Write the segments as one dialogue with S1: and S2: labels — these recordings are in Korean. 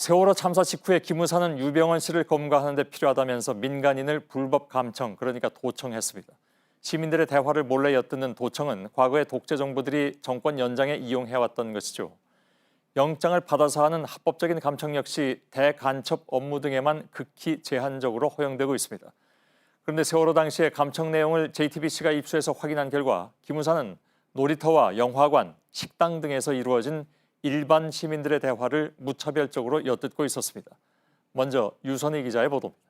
S1: 세월호 참사 직후에 김우사는 유병원 씨를 검거하는 데 필요하다면서 민간인을 불법 감청, 그러니까 도청했습니다. 시민들의 대화를 몰래 엿듣는 도청은 과거의 독재 정부들이 정권 연장에 이용해왔던 것이죠. 영장을 받아서 하는 합법적인 감청 역시 대간첩 업무 등에만 극히 제한적으로 허용되고 있습니다. 그런데 세월호 당시의 감청 내용을 JTBC가 입수해서 확인한 결과 김우사는 놀이터와 영화관, 식당 등에서 이루어진 일반 시민들의 대화를 무차별적으로 엿듣고 있었습니다. 먼저 유선희 기자의 보도입니다.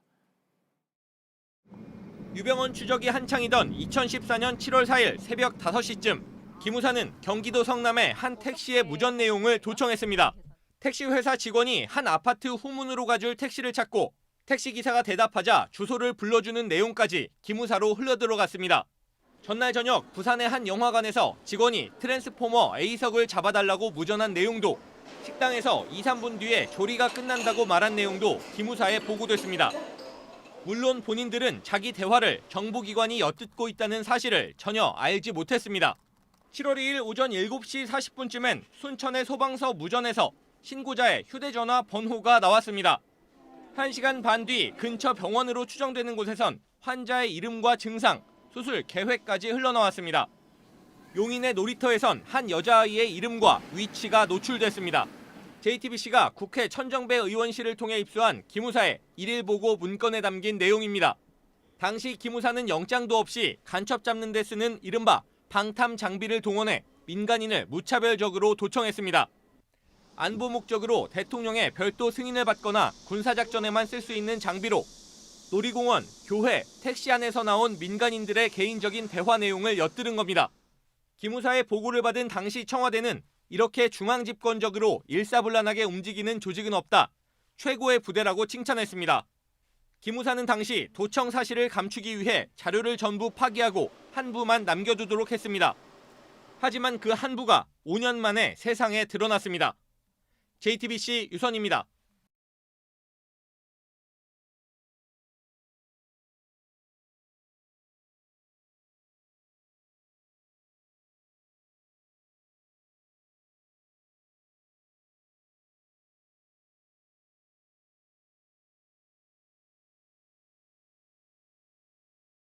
S2: 유병원 추적이 한창이던 2014년 7월 4일 새벽 5시쯤 김우사는 경기도 성남의 한 택시의 무전 내용을 도청했습니다. 택시 회사 직원이 한 아파트 후문으로 가줄 택시를 찾고 택시 기사가 대답하자 주소를 불러주는 내용까지 기무사로 흘러들어갔습니다. 전날 저녁 부산의 한 영화관에서 직원이 트랜스포머 A석을 잡아달라고 무전한 내용도 식당에서 2, 3분 뒤에 조리가 끝난다고 말한 내용도 기무사에 보고됐습니다. 물론 본인들은 자기 대화를 정보기관이 엿듣고 있다는 사실을 전혀 알지 못했습니다. 7월 2일 오전 7시 40분쯤엔 순천의 소방서 무전에서 신고자의 휴대전화 번호가 나왔습니다. 1시간 반 뒤 근처 병원으로 추정되는 곳에선 환자의 이름과 증상, 수술 계획까지 흘러나왔습니다. 용인의 놀이터에선 한 여자아이의 이름과 위치가 노출됐습니다. JTBC가 국회 천정배 의원실을 통해 입수한 기무사의 일일 보고 문건에 담긴 내용입니다. 당시 기무사는 영장도 없이 간첩 잡는 데 쓰는 이른바 방탐 장비를 동원해 민간인을 무차별적으로 도청했습니다. 안보 목적으로 대통령의 별도 승인을 받거나 군사작전에만 쓸 수 있는 장비로 놀이공원, 교회, 택시 안에서 나온 민간인들의 개인적인 대화 내용을 엿들은 겁니다. 기무사의 보고를 받은 당시 청와대는 이렇게 중앙집권적으로 일사불란하게 움직이는 조직은 없다. 최고의 부대라고 칭찬했습니다. 기무사는 당시 도청 사실을 감추기 위해 자료를 전부 파기하고 한 부만 남겨두도록 했습니다. 하지만 그 한 부가 5년 만에 세상에 드러났습니다. JTBC 유선입니다.